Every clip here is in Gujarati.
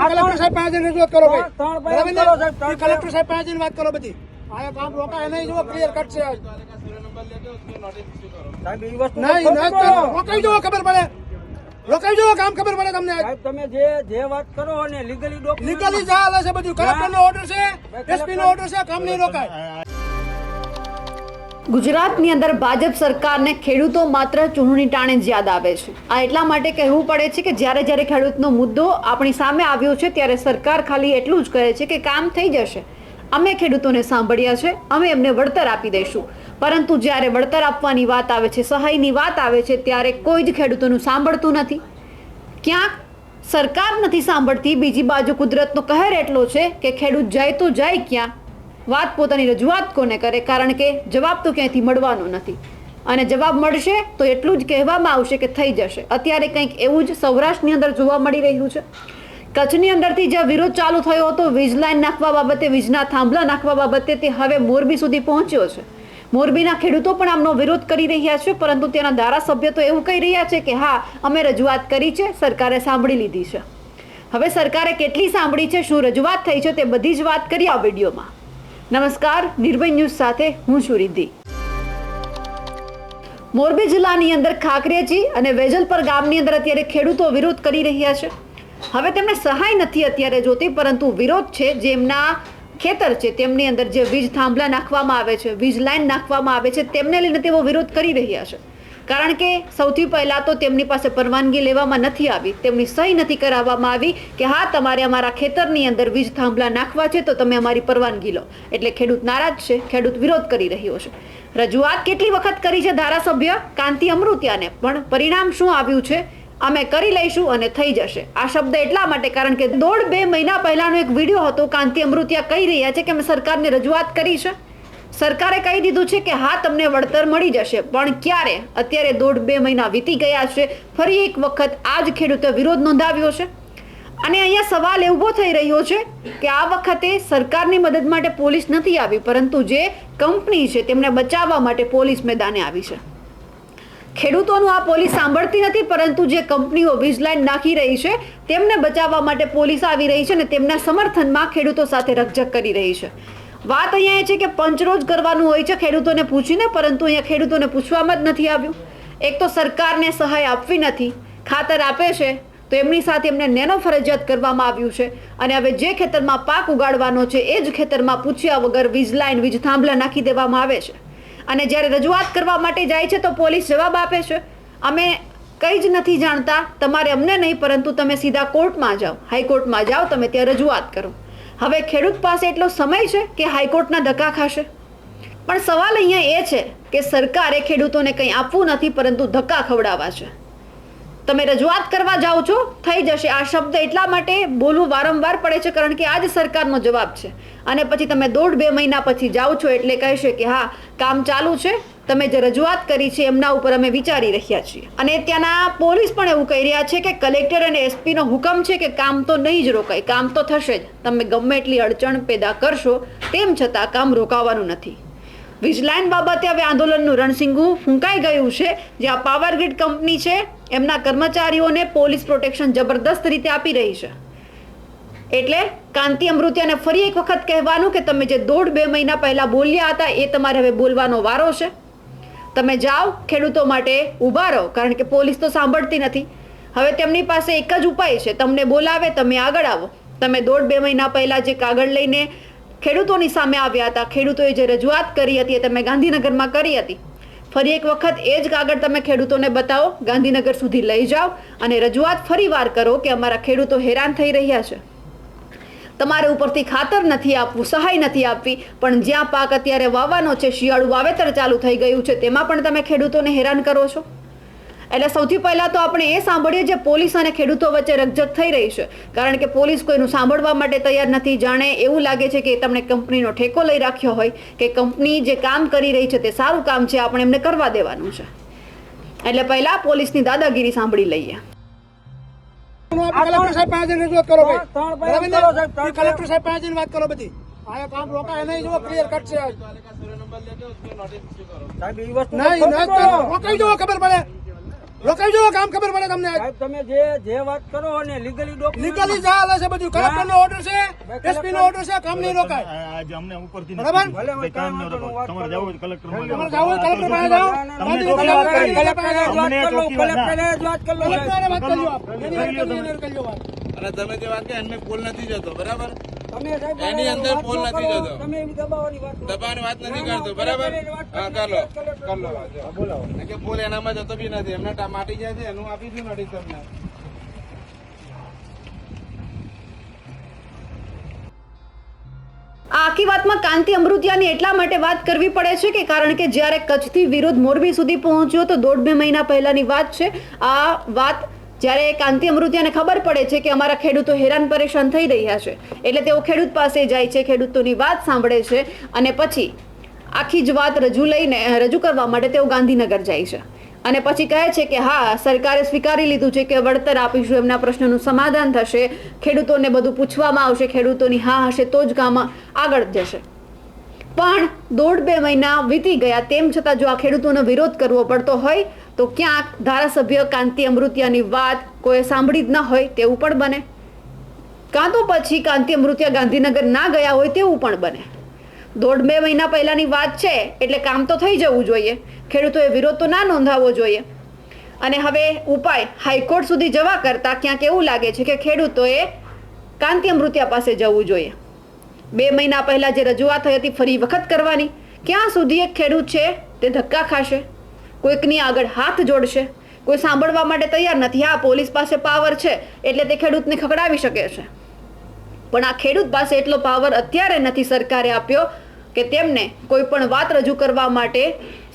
કલેક્ટર સાહેબ પાસે જઈને રજૂઆત કરો ભાઈ. કલેક્ટર સાહેબ પાસે જઈને વાત કરો બધી. આ કામ રોકાય નહીં જુઓ ક્લિયર કટ છે આજ. સાહેબ એ વસ્તુ નહીં તો નહીં, કરો. રોકાઈ જુઓ ખબર પડે. રોકાઈ જુઓ કામ ખબર પડે તમને સાહેબ તમે જે જે વાત કરો અને લીગલી લીગલી છે બધું. કલેક્ટર ઓર્ડર છે એસપી નો ઓર્ડર છે કામ નહીં રોકાય. ગુજરાતની અંદર ભાજપ સરકારને ખેડૂતો માત્ર ચૂંટણી ટાણે જ યાદ આવે છે. આ એટલા માટે કહેવું પડે છે કે જ્યારે જ્યારે ખેડૂતનો મુદ્દો આપણી સામે આવ્યો છે, ત્યારે સરકાર ખાલી એટલું જ કહે છે કે કામ થઈ જશે. અમે ખેડૂતોને સાંભળ્યા છે, અમે એમને વળતર આપી દઈશું. પરંતુ જ્યારે વળતર આપવાની વાત આવે છે, સહાયની વાત આવે છે, ત્યારે કોઈ જ ખેડૂતોનું સાંભળતું નથી. ક્યાંક સરકાર નથી સાંભળતી, બીજી બાજુ કુદરતનો કહેર એટલો છે કે ખેડૂત જાય તો જાય ક્યાં? વાત પોતાની રજૂઆત કોને કરે? કારણ કે જવાબ તો ક્યાંયથી મળવાનો નથી. અને જવાબ મળશે તો એટલું જ કહેવામાં આવશે કે થઈ જશે. અત્યારે કંઈક એવું જ સૌરાષ્ટ્રની અંદર જોવા મળી રહ્યું છે. કચ્છની અંદરથી જ્યાં વિરોધ ચાલુ થયો હતો, વીજ લાઈન નાખવા બાબતે, વીજના થાંભલા નાખવા બાબતે તે હવે મોરબી સુધી પહોંચ્યો છે. મોરબીના ખેડૂતો પણ આમનો વિરોધ કરી રહ્યા છે, પરંતુ તેના ધારાસભ્ય તો એવું કહી રહ્યા છે કે હા, અમે રજૂઆત કરી છે, સરકારે સાંભળી લીધી છે. હવે સરકારે કેટલી સાંભળી છે, શું રજૂઆત થઈ છે તે બધી જ વાત કરી આ વિડીયોમાં. નમસ્કાર, નિર્ભય ન્યૂઝ સાથે હું છું રિદ્ધિ. મોરબી જિલ્લાની અંદર ખાકરેજી અને વેજલપર ગામની અંદર અત્યારે ખેડૂતો વિરોધ કરી રહ્યા છે. હવે તેમને સહાય નથી અત્યારે જોતી, પરંતુ વિરોધ છે જેમના ખેતર છે, તેમની અંદર જે વીજ થાંભલા નાખવામાં આવે છે, વીજ લાઇન નાખવામાં આવે છે, તેમને લઈને તેઓ વિરોધ કરી રહ્યા છે. કારણ કે સૌથી પહેલાં તો તેમની પાસે પરવાનગી લેવામાં નથી આવી, તેમની સહી નથી કરાવવામાં આવી કે હા, તમારે અમારા ખેતરની અંદર વીજ થાંભલા નાખવા છે તો તમે અમારી પરવાનગી લો. એટલે ખેડૂત નારાજ છે, ખેડૂત વિરોધ કરી રહ્યો છે. રજૂઆત કેટલી વખત કરી છે ધારાસભ્ય? કાંતિ અમૃતિયાને. પણ પરિણામ શું આવ્યું છે? અમે કરી લઈશું અને થઈ જશે. આ શબ્દ એટલા માટે કારણ કે દોઢ બે મહિના પહેલાનો એક વીડિયો હતો. કાંતિ અમૃતિયા કહી રહ્યા છે કે અમે સરકારને રજૂઆત કરી છે. સરકારે કહી દીધું છે કે હા, તમને વળતર મળી જશે, પણ ક્યારે? અત્યારે દોઢ બે મહિના વીતી ગયા છે, ફરી એક વખત આ જ ખેડૂતે વિરોધ નોંધાવ્યો છે. અને અહીંયા સવાલ એવો થઈ રહ્યો છે કે આ વખતે સરકારની મદદ માટે પોલીસ નથી આવી, પરંતુ જે કંપની છે તેમને બચાવવા માટે પોલીસ મેદાને આવી છે. ખેડૂતોનું આ પોલીસ સાંભળતી નથી, પરંતુ જે કંપનીઓ વીજ લાઈન નાખી રહી છે, તેમને બચાવવા માટે પોલીસ આવી રહી છે અને તેમના સમર્થનમાં ખેડૂતો સાથે રકઝક કરી રહી છે. વાત અહીંયા એ છે કે પંચરોજ કરવાનું હોય છે ખેડૂતોને પૂછીને, પરંતુ અહીંયા ખેડૂતોને પૂછવામાં જ નથી આવ્યું. એક તો સરકારને સહાય આપવી નથી, ખાતર આપે છે, તો એમની સાથે એમને નેનો ફરજિયાત કરવામાં આવ્યું છે. અને હવે જે ખેતરમાં પાક ઉગાડવાનો છે, એ જ ખેતરમાં પૂછ્યા વગર વીજ લાઈન, વીજ થાંભલા નાખી દેવામાં આવે છે. અને જ્યારે રજૂઆત કરવા માટે જાય છે, તો પોલીસ જવાબ આપે છે. અમે કંઈ જ નથી જાણતા, તમારે અમને નહીં, પરંતુ તમે સીધા કોર્ટમાં જાઓ. હાઈકોર્ટમાં જાઓ, તમે ત્યાં રજૂઆત કરો. હવે ખેડૂત પાસે એટલો સમય છે કે હાઈકોર્ટના ધક્કા ખાશે? પણ સવાલ અહીંયા એ છે કે સરકારે ખેડૂતોને કંઈ આપવું નથી, પરંતુ ધક્કા ખવડાવવા છે. તમે રજૂઆત કરવા જાઓ છો, થઈ જશે. આ શબ્દ એટલા માટે બોલવું વારંવાર પડે છે, કારણ કે આ જ સરકારનો જવાબ છે. અને પછી તમે દોઢ બે મહિના પછી જાઓ છો એટલે કહેશે કે હા, કામ ચાલુ છે. તમે જે રજૂઆત કરી છે, એમના ઉપર અમે વિચારી રહ્યા છીએ. અને ત્યાંના પોલીસ પણ એવું કહી રહ્યા છે કે કલેક્ટર અને એસપીનો હુકમ છે કે કામ તો નહીં જ રોકાય. કામ તો થશે જ. તમે ગમે એટલી અડચણ પેદા કરશો, તેમ છતાં કામ રોકાવાનું નથી. વીજલાઇન બાબતે હવે આંદોલનનું રણસિંગું ફૂંકાઈ ગયું છે. જ્યાં પાવર ગ્રીડ કંપની છે, એમના કર્મચારીઓને પોલીસ પ્રોટેક્શન જબરદસ્ત રીતે આપી રહી છે. એટલે કાંતિ અમૃતિયાને ફરી એક વખત કહેવાનું કે તમે જે દોઢ બે મહિના પહેલા બોલ્યા હતા, એ તમારે હવે બોલવાનો વારો છે. તમે જાઓ, ખેડૂતો માટે ઊભા રહો, કારણ કે પોલીસ તો સાંભળતી નથી. હવે તેમની પાસે એક જ ઉપાય છે. તમને બોલાવે, તમે આગળ આવો. તમે દોઢ બે મહિના પહેલાં જે કાગળ લઈને ખેડૂતોની સામે આવ્યા હતા. ખેડૂતોએ જે રજૂઆત કરી હતી એ તમે ગાંધીનગરમાં કરી હતી. ફરી એક વખત એ જ કાગળ તમે ખેડૂતોને બતાવો. ગાંધીનગર સુધી લઈ જાઓ અને રજૂઆત ફરી વાર કરો કે અમારા ખેડૂતો હેરાન થઈ રહ્યા છે. તમારે ઉપરથી ખાતર નથી આપવું, સહાય નથી આપવી, પણ જ્યાં પાક અત્યારે વાવવાનો છે, શિયાળુ વાવેતર ચાલુ થઈ ગયું છે, તેમાં પણ તમે ખેડૂતોને હેરાન કરો છો? એટલે સૌથી પહેલા તો આપણે એ સાંભળીએ જે પોલીસ અને ખેડૂતો વચ્ચે રકઝક થઈ રહી છે. કારણ કે પોલીસ કોઈનું સાંભળવા માટે તૈયાર નથી. જાણે એવું લાગે છે કે તમને કંપનીનો ઠેકો લઈ રાખ્યો હોય કે કંપની જે કામ કરી રહી છે તે સારું કામ છે આપણે એમને કરવા દેવાનું છે. એટલે પહેલા પોલીસની દાદાગીરી સાંભળી લઈએ. કલેક્ટર સાહેબ પાંચ જઈને રજૂઆત કરો ભાઈ. કલેક્ટર સાહેબ પાસે જઈને વાત કરો બધી. આ કામ રોકાય નહીં જો ક્લિયર કટ છે. સાહેબ એ વસ્તુ નહીં. રોકાઈ જવો ખબર પડે. રોકાઈ જવો કામ ખબર પડે તમને સાહેબ તમે જે જે વાત કરો ને લીગલી લીગલી ચાલે છે બધું કલેક્ટર નો ઓર્ડર છે એસપી નો ઓર્ડર છે કામ નહીં રોકાય આજે અમને ઉપરથી બરાબર? ભલે, કામ ન રોકો. તમારે જવું હોય તો તમારે જાવું હોય કલેક્ટર પાસે ગાંધીનગર પાસે જાઓ. વાત કરો કલેક્ટર જ વાત કરો કલેક્ટર સાહેબ. વાત કરી લો આપ. એની વાત કરી લો, વાત કરી લો વાત. અને તમે જે વાત કે એમને કોલ નથી જતો બરાબર એની અંદર પોલ નથી જતો. તમે દબાવવાની વાત નથી કરતો બરાબર? હા કરી, કર લો. કલેક્ટર કર લો વાત કે પોલ એનામાં જતો બી નથી એમને ટા- માટી જાય છે એનું આપી દઉં નડી તમને. આખી વાતમાં કાંતિ અમૃતિયાની એટલા માટે વાત કરવી પડે છે કે કારણ કે જ્યારે કચ્છથી વિરોધ મોરબી સુધી પહોંચ્યો તો દોઢ બે મહિના પહેલાની વાત છે. આ વાત જ્યારે કાંતિ અમૃતિયાને ખબર પડે છે કે અમારા ખેડૂતો હેરાન પરેશાન થઈ રહ્યા છે, એટલે તેઓ ખેડૂત પાસે જાય છે, ખેડૂતોની વાત સાંભળે છે અને પછી આખી જ વાત રજૂ લઈને રજૂ કરવા માટે તેઓ ગાંધીનગર જાય છે. અને પછી કહે છે કે હા, સરકારે સ્વીકારી લીધું છે કે વળતર આપીશું, એમના પ્રશ્નનું સમાધાન થશે, ખેડૂતોને બધું પૂછવામાં આવશે, ખેડૂતોની હા હશે તો જ કામ આગળ જશે. પણ દોઢ બે મહિના વીતી ગયા, તેમ છતાં જો આ ખેડૂતોનો વિરોધ કરવો પડતો હોય તો ક્યાંક ધારાસભ્ય કાંતિ અમૃતિયાની વાત કોઈ સાંભળી જ ન હોય તેવું પણ બને. કાં તો પછી કાંતિ અમૃતિયા ગાંધીનગર ના ગયા હોય તેવું પણ બને. દોઢ બે મહિના પહેલાની વાત છે, એટલે કામ તો થઈ જવું જોઈએ. ખેડૂતોએ વિરોધ તો ના નોંધાવવો જોઈએ. અને હવે ઉપાય હાઈકોર્ટ સુધી જવા કરતાં ક્યાંક એવું લાગે છે કે ખેડૂતોએ કાંતિ અમૃતિયા પાસે જવું જોઈએ. બે મહિના પહેલાં જે રજૂઆત થઈ હતી ફરી વખત કરવાની. ક્યાં સુધી એક ખેડૂત છે તે ધક્કા ખાશે? કોઈકની આગળ હાથ જોડશે. કોઈ સાંભળવા માટે તૈયાર નથી. હા, પોલીસ પાસે પાવર છે, એટલે તે ખેડૂતને ખકડાવી શકે છે. પણ આ ખેડૂત પાસે એટલો પાવર અત્યારે નથી સરકારે આપ્યો કે તેમને કોઈ પણ વાત રજૂ કરવા માટે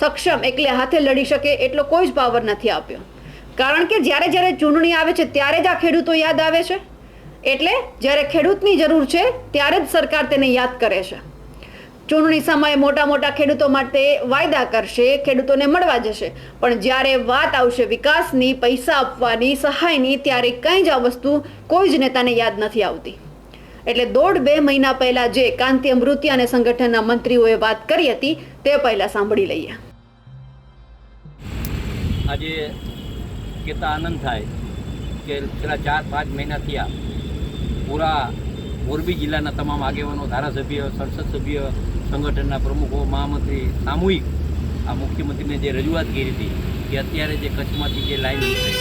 સક્ષમ એકલે હાથે લડી શકે એટલો કોઈ જ પાવર નથી આપ્યો. કારણ કે જ્યારે જ્યારે ચૂંટણી આવે છે, ત્યારે જ આ ખેડૂતો યાદ આવે છે. એટલે જ્યારે ખેડૂતની જરૂર છે, ત્યારે જ સરકાર તેને યાદ કરે છે. ચૂંટણી સમયે મોટા મોટા ખેડૂતો માટે વાયદા કરશે, ખેડૂતોને મળવા જશે. પણ જ્યારે વાત આવશે વિકાસની, પૈસા આપવાની, સહાયની, ત્યારે કંઈ જ આ વસ્તુ કોઈ જ નેતાને યાદ નથી આવતી. એટલે દોઢ બે મહિના પહેલા જે કાંતિ અમૃતિ અને સંગઠનના મંત્રીઓએ વાત કરી હતી, તે પહેલા સાંભળી લઈએ. આજે કહેતા આનંદ થાય કે છેલ્લા ચાર પાંચ મહિના થયા પૂરા મોરબી જિલ્લાના તમામ આગેવાનો, ધારાસભ્ય, સંસદ સભ્ય, સંગઠનના પ્રમુખો, મહામંત્રી, સામૂહિક આ મુખ્યમંત્રીને જે રજૂઆત કરી હતી કે અત્યારે જે કચ્છમાંથી જે લાઈન નીકળે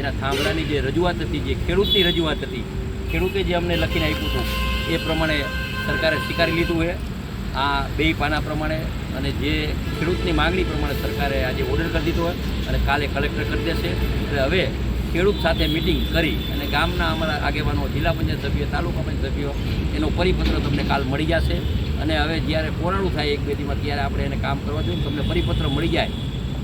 એના થાંભલાની જે રજૂઆત હતી, જે ખેડૂતની રજૂઆત હતી, ખેડૂતે જે અમને લખીને આપ્યું હતું, એ પ્રમાણે સરકારે સ્વીકારી લીધું છે. આ બે પાના પ્રમાણે અને જે ખેડૂતની માંગણી પ્રમાણે સરકારે આજે ઓર્ડર કરી દીધો હોય અને કાલે કલેક્ટર કરી દેશે. એટલે હવે ખેડૂત સાથે મિટિંગ કરી અને ગામના અમારા આગેવાનો, જિલ્લા પંચાયત સભ્ય, તાલુકા પંચાયત સભ્યો, એનો પરિપત્ર તમને કાલ મળી જશે. અને હવે જ્યારે પોરાણું થાય એક બેદીમાં ત્યારે આપણે એને કામ કરવા જોઈએ. તમને પરિપત્ર મળી જાય,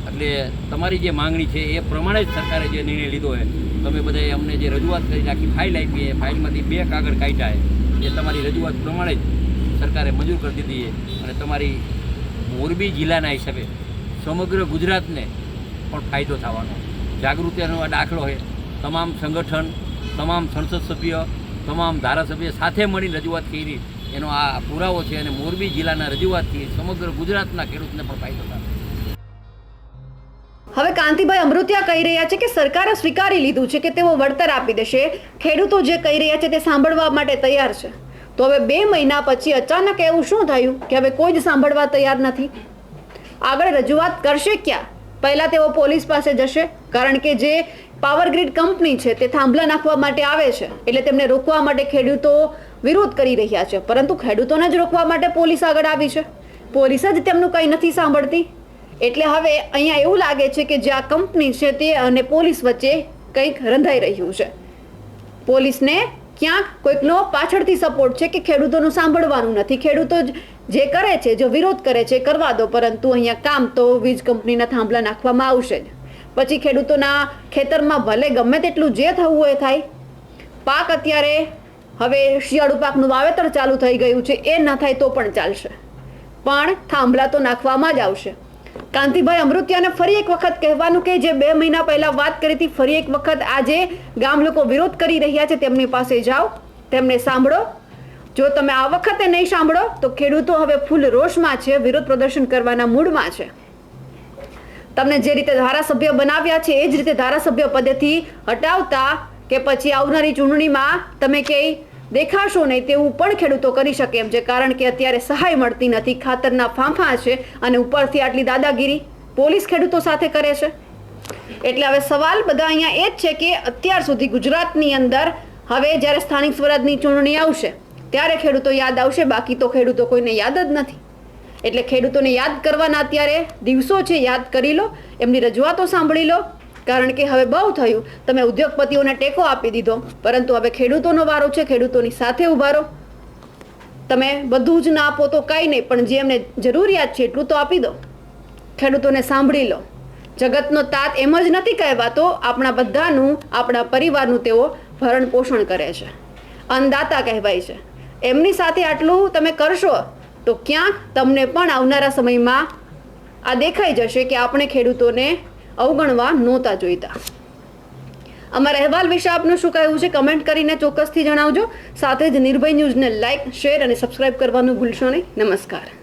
એટલે તમારી જે માંગણી છે એ પ્રમાણે જ સરકારે જે નિર્ણય લીધો છે, તમે બધાએ અમને જે રજૂઆત કરી આખી ફાઇલ આપી એ ફાઇલમાંથી બે કાગળ કાઢ્યા એ તમારી રજૂઆત પ્રમાણે જ સરકારે મંજૂર કરી દીધી છે. અને તમારી મોરબી જિલ્લાના હિસાબે સમગ્ર ગુજરાતને પણ ફાયદો થવાનો જાગૃતિનો દાખલો છે. તમામ સંગઠન, તમામ સંસદ સભ્ય, તમામ ધારાસભ્ય સાથે મળીને રજૂઆત કરી. એનો આ પુરાવો છે અને મોરબી જિલ્લાના રજૂઆતથી સમગ્ર ગુજરાતના ખેડૂતને પણ ફાયદો થાય. હવે કાંતિભાઈ અમૃતિયા કહી રહ્યા છે કે સરકારે સ્વીકારી લીધું છે કે તેઓ વળતર આપી દેશે. ખેડૂતો જે કહી રહ્યા છે તે સાંભળવા માટે તૈયાર છે. તો હવે બે મહિના પછી અચાનક એવું શું થયું કે હવે કોઈ જ સાંભળવા તૈયાર નથી? આગળ રજૂઆત કરશે ક્યાં? પહેલા તેઓ પોલીસ પાસે જશે કારણ કે જે પાવર ગ્રીડ કંપની છે, તે થાંભલા નાખવા માટે આવે છે. એટલે તેમને રોકવા માટે ખેડૂતો વિરોધ કરી રહ્યા છે. પરંતુ ખેડૂતોને જ રોકવા માટે પોલીસ આગળ આવી છે. પોલીસ જ તેમનું કંઈ નથી સાંભળતી. એટલે હવે અહીંયા એવું લાગે છે કે જે આ કંપની છે તે અને પોલીસ વચ્ચે કંઈક રંધાઈ રહ્યું છે. પોલીસને ક્યાંક કોઈકનો પાછળથી સપોર્ટ છે કે ખેડૂતોનું સાંભળવાનું નથી. ખેડૂતો જ કરે છે, જો વિરોધ કરે છે કરવા દો. પરંતુ અહીંયા કામ તો વીજ કંપનીના થાંભલા નાખવામાં આવશે જ. પછી ખેડૂતોના ખેતરમાં ભલે ગમે તેટલું જે થવું હોય થાય. પાક અત્યારે હવે શિયાળુ પાકનું વાવેતર ચાલુ થઈ ગયું છે, એ ન થાય તો પણ ચાલશે. પણ થાંભલા તો નાખવામાં જ આવશે. કાંતિભાઈ અમૃત્યાને ફરી એક વખત કહેવાનું કે જે બે મહિના પહેલા વાત કરી હતી, ફરી એક વખત આજે ગામ લોકો વિરોધ કરી રહ્યા છે, તેમની પાસે જાઓ, તેમને સાંભળો. જો તમે આ વખતે નહીં સાંભળો, તો ખેડૂતો હવે ફૂલ રોષમાં છે, વિરોધ પ્રદર્શન કરવાના મૂડમાં છે. તમને જે રીતે ધારાસભ્ય બનાવ્યા છે, એ જ રીતે ધારાસભ્ય પદેથી હટાવતા કે પછી આવનારી ચૂંટણીમાં તમે ક્યાંય દેખાશો નહીં તેવું પણ ખેડૂતો કરી શકે એમ છે. કારણ કે અત્યારે સહાય મળતી નથી, ખાતરના ફાંફા છે અને ઉપરથી આટલી દાદાગીરી પોલીસ ખેડૂતો સાથે કરે છે. એટલે હવે સવાલ બધા અહીંયા એ જ છે કે અત્યાર સુધી ગુજરાતની અંદર હવે જ્યારે સ્થાનિક સ્વરાજની ચૂંટણી આવશે, ત્યારે ખેડૂતો યાદ આવશે, બાકી તો ખેડૂતો કોઈને યાદ જ નથી. એટલે ખેડૂતોને યાદ કરવાના અત્યારે દિવસો છે, યાદ કરી લો, એમની રજૂઆતો સાંભળી લો, કારણ કે હવે બહુ થયું. તમે ઉદ્યોગપતિઓને ટેકો આપી દીધો, પરંતુ હવે ખેડૂતોનો વારો છે, ખેડૂતોની સાથે ઊભા રહો. તમે બધું જ ના આપો તો કાંઈ નહીં, પણ જે એમને જરૂરિયાત છે એટલું તો આપી દો. ખેડૂતોને સાંભળી લો. જગતનો તાત એમ જ નથી કહેવાતો, આપણા બધાનું, આપણા પરિવારનું તેઓ ભરણ પોષણ કરે છે. અન્નદાતા કહેવાય છે. એમની સાથે આટલું તમે કરશો તો ક્યાંક તમને પણ આવનારા સમયમાં આ દેખાઈ જશે કે આપણે ખેડૂતોને અવગણવા નહોતા જોઈતા. અમારા અહેવાલ વિશે આપનું શું કહેવું છે કમેન્ટ કરીને ચોક્કસથી જણાવજો. સાથે જ નિર્ભય ન્યૂઝને લાઇક શેર અને સબસ્ક્રાઇબ કરવાનું ભૂલશો નહીં. નમસ્કાર.